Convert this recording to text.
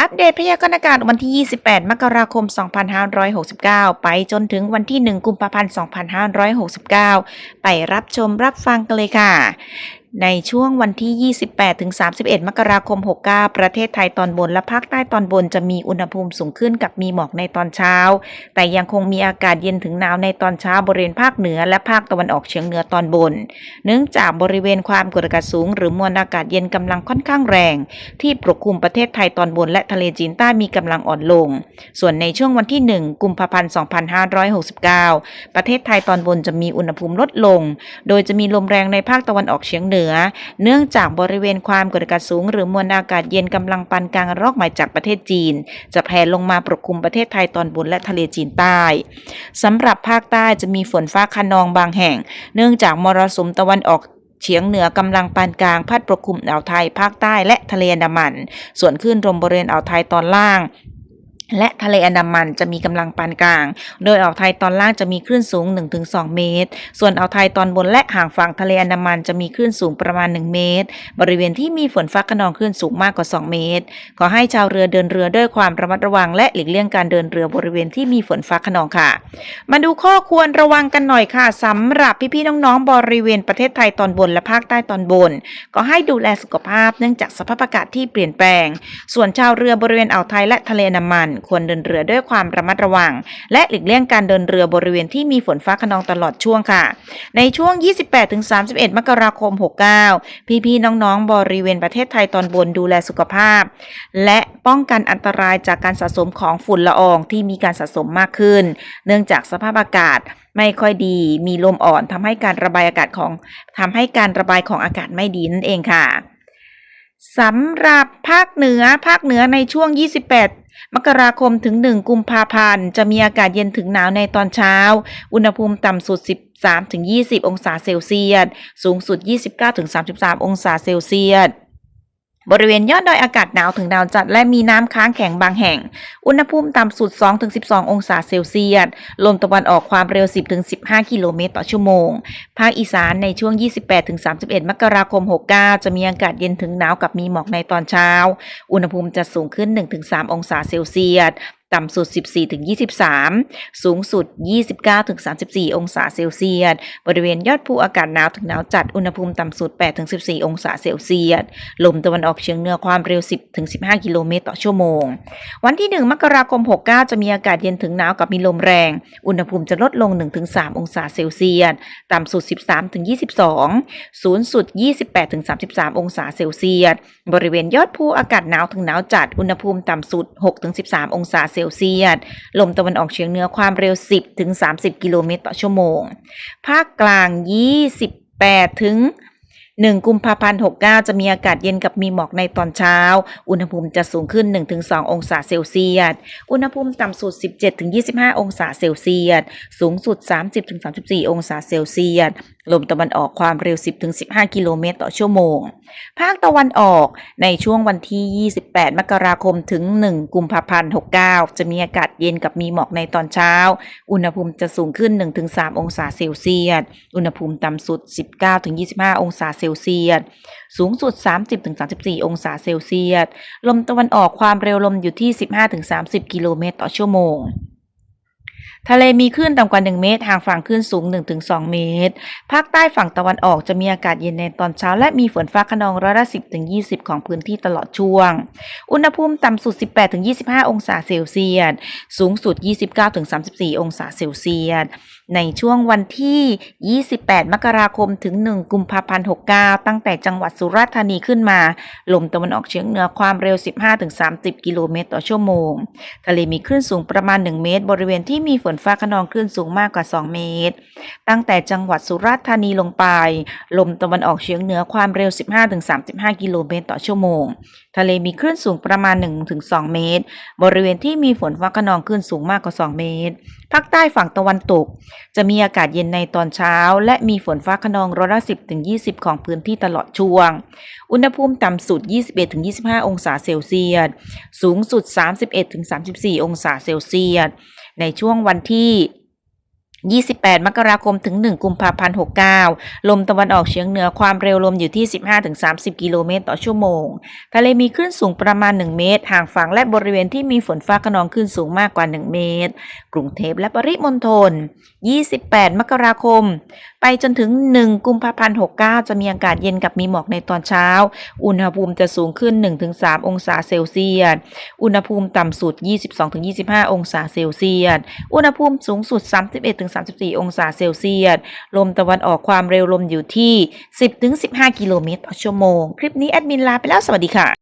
อัปเดตพยากรณ์อากาศวันที่ 28 มกราคม 2569 ไปจนถึงวันที่ 1 กุมภาพันธ์ 2569 ไปรับชมรับฟังกันเลยค่ะ ในช่วงวันที่ 28ถึง31 มกราคม 69 ประเทศไทยตอนบนและภาคใต้ตอนบนจะมีอุณหภูมิสูงขึ้นกับมีหมอกในตอนเช้า แต่ยังคงมีอากาศเย็นถึงหนาวในตอนเช้าบริเวณภาคเหนือและภาคตะวันออกเฉียงเหนือตอนบน เนื่องจากบริเวณความกดอากาศสูง หรือมวลอากาศเย็นกำลังค่อนข้างแรง ที่ปกคลุมประเทศไทยตอนบนและทะเลจีนใต้มีกำลังอ่อนลง ส่วนในช่วงวันที่ 1 กุมภาพันธ์ 2569 ประเทศไทยตอนบนจะมีอุณหภูมิลดลง โดยจะมีลมแรงในภาคตะวันออกเฉียงเหนือเนื่องจากบริเวณความกดอากาศสูง หรือมวลอากาศเย็นกำลังปานกลางรอกใหม่จากประเทศจีน จะแผ่ลงมาปกคลุมประเทศไทยตอนบนและทะเลจีนใต้สำหรับภาคใต้จะมีฝนฟ้าคะนองบางแห่ง เนื่องจากมรสุมตะวันออกเฉียงเหนือกำลังปานกลางพัดปกคลุมอ่าวไทยภาคใต้และทะเลอันดามัน ส่วนคลื่นลมบริเวณอ่าวไทยตอนล่าง และทะเลอันดามันจะมีกำลังปานกลาง โดยอ่าวไทยตอนล่างจะมีคลื่นสูง 1-2 เมตร ส่วนอ่าวไทยตอนบนและห่างฝั่งทะเลอันดามันจะมีคลื่นสูงประมาณ 1 เมตร บริเวณที่มีฝนฟ้าขนองคลื่นสูงมากกว่า 2 เมตร ขอให้ชาวเรือเดินเรือด้วยความระมัดระวัง และหลีกเลี่ยงการเดินเรือบริเวณที่มีฝนฟ้าขนองค่ะ มาดูข้อควรระวังกันหน่อยค่ะสำหรับพี่ๆน้องๆบริเวณประเทศไทยตอนบนและภาคใต้ตอนบน ก็ให้ดูแลสุขภาพเนื่องจากสภาพอากาศที่เปลี่ยนแปลง ส่วนชาวเรือบริเวณอ่าวไทยและทะเลอันดามันควรเดินเรือด้วยความระมัดระวัง และหลีกเลี่ยงการเดินเรือบริเวณที่มีฝนฟ้าขนองตลอดช่วงค่ะ ในช่วง 28-31 มกราคม 69 พี่ๆน้องๆ บริเวณประเทศไทยตอนบนดูแลสุขภาพ และป้องกันอันตรายจากการสะสมของฝุ่นละอองที่มีการสะสมมากขึ้น เนื่องจากสภาพอากาศไม่ค่อยดี มีลมอ่อนทำให้การระบายอากาศของทำให้การระบายของอากาศไม่ดีนั่นเองค่ะ สำหรับภาคเหนือภาคเหนือในช่วง 28 มกราคมถึง 1 กุมภาพันธ์ จะมีอากาศเย็นถึงหนาวในตอนเช้า อุณหภูมิต่ำสุด 13ถึง20 องศาเซลเซียส สูงสุด 29ถึง33 องศาเซลเซียส บริเวณยอดดอยอากาศหนาวถึงหนาวจัดและมีน้ำค้างแข็งบางแห่ง อุณหภูมิต่ำสุด 2-12 องศาเซลเซียส ลมตะวันออกความเร็ว 10-15 กิโลเมตรต่อชั่วโมง ภาคอีสานในช่วง 28-31 มกราคม 69 จะมีอากาศเย็นถึงหนาวกับมีหมอกในตอนเช้า อุณหภูมิจะสูงขึ้น 1-3 องศาเซลเซียส ต่ำสุด 14-23 สูงสุด 29-34 องศาเซลเซียส บริเวณยอดภูอากาศหนาวถึงหนาวจัด อุณหภูมิต่ำสุด 8-14 องศาเซลเซียส ลมตะวันออกเฉียงเหนือความเร็ว 10-15 กิโลเมตรต่อชั่วโมง วันที่ 1 มกราคม 69 จะมีอากาศเย็นถึงหนาวกับมีลมแรง อุณหภูมิจะลดลง 1-3 องศาเซลเซียส ต่ำสุด 13-22 สูงสุด 28-33 องศาเซลเซียส บริเวณยอดภูอากาศหนาวถึงหนาวจัด อุณหภูมิต่ำสุด 6-13 องศาเซลเซียส ลมตะวันออกเฉียงเหนือความเร็ว 10 ถึง 30 กิโลเมตรต่อชั่วโมง ภาคกลาง 28 ถึง 1 กุมภาพันธ์ 69 จะมีอากาศเย็นกับมีหมอกในตอนเช้า อุณหภูมิจะสูงขึ้น 1-2 องศาเซลเซียส อุณหภูมิต่ำสุด 17-25 องศาเซลเซียส สูงสุด 30-34 องศาเซลเซียส ลมตะวันออกความเร็ว 10-15 กิโลเมตรต่อชั่วโมง ภาคตะวันออกในช่วงวันที่ 28 มกราคมถึง 1 กุมภาพันธ์ 69 จะมีอากาศเย็นกับมีหมอกในตอนเช้า อุณหภูมิจะสูงขึ้น 1-3 องศาเซลเซียส อุณหภูมิต่ำสุด 19-25 องศาเซลเซียส สูงสุด 30-34 องศาเซลเซียส ลมตะวันออกความเร็วลมอยู่ที่ 15-30 กิโลเมตรต่อชั่วโมง ทะเลมีคลื่นต่ำกว่า 1 เมตร ห่างฝั่งคลื่นสูง 1-2 เมตร ภาคใต้ฝั่งตะวันออกจะมีอากาศเย็นในตอนเช้า และมีฝนฟ้าขนองร้อยละ 10 20 ของพื้นที่ตลอดช่วง อุณหภูมิต่ำสุด 18-25 องศาเซลเซียส สูงสุด 29-34 องศาเซลเซียสในช่วงวันที่ 28 มกราคมถึง 1 กุมภาพันธ์ 69 ตั้งแต่จังหวัดสุราษฎร์ธานีขึ้นมา ลมตะวันออกเฉียงเหนือความเร็ว 15-30 กิโลเมตรต่อชั่วโมง ทะเลมีคลื่นสูงประมาณ 1 เมตร บริเวณที่มีฝนฟ้าขนองคลื่นสูงมากกว่า 2 เมตร ตั้งแต่จังหวัดสุราษฎร์ธานีลงไป ลมตะวันออกเฉียงเหนือความเร็ว 15-35 กิโลเมตรต่อชั่วโมง ทะเลมีคลื่นสูงประมาณ 1-2 เมตร บริเวณที่มีฝนฟ้าขนองคลื่นสูงมากกว่า 2 เมตร ภาคใต้ฝั่งตะวันตกจะมีอากาศเย็นในตอนเช้า และมีฝนฟ้าขนองร้อยละ10 20 ของพื้นที่ตลอดช่วง อุณหภูมิต่ำสุด 21-25 องศาเซลเซียส สูงสุด 31-34 องศาเซลเซียส ในช่วงวันที่ 28 มกราคมถึง 1 กุมภาพันธ์ 69 ลมตะวันออกเฉียงเหนือความเร็วลมอยู่ที่ 15-30 กิโลเมตรต่อชั่วโมง ทะเลมีคลื่นสูงประมาณ 1 เมตร ห่างฝั่งและบริเวณที่มีฝนฟ้าขนองคลื่นสูงมากกว่า 1 เมตร กรุงเทพและปริมณฑล 28 มกราคม ไปจนถึง 1 กุมภาพันธ์ 69 จะมีอากาศเย็นกับมีหมอกในตอนเช้า อุณหภูมิจะสูงขึ้น 1-3 องศาเซลเซียส อุณหภูมิต่ำสุด 22-25 องศาเซลเซียส อุณหภูมิสูงสุด34 องศาเซลเซียส ลมตะวันออกความเร็วลมอยู่ที่ 10-15 กิโลเมตรต่อชั่วโมง คลิปนี้แอดมินลาไปแล้วสวัสดีค่ะ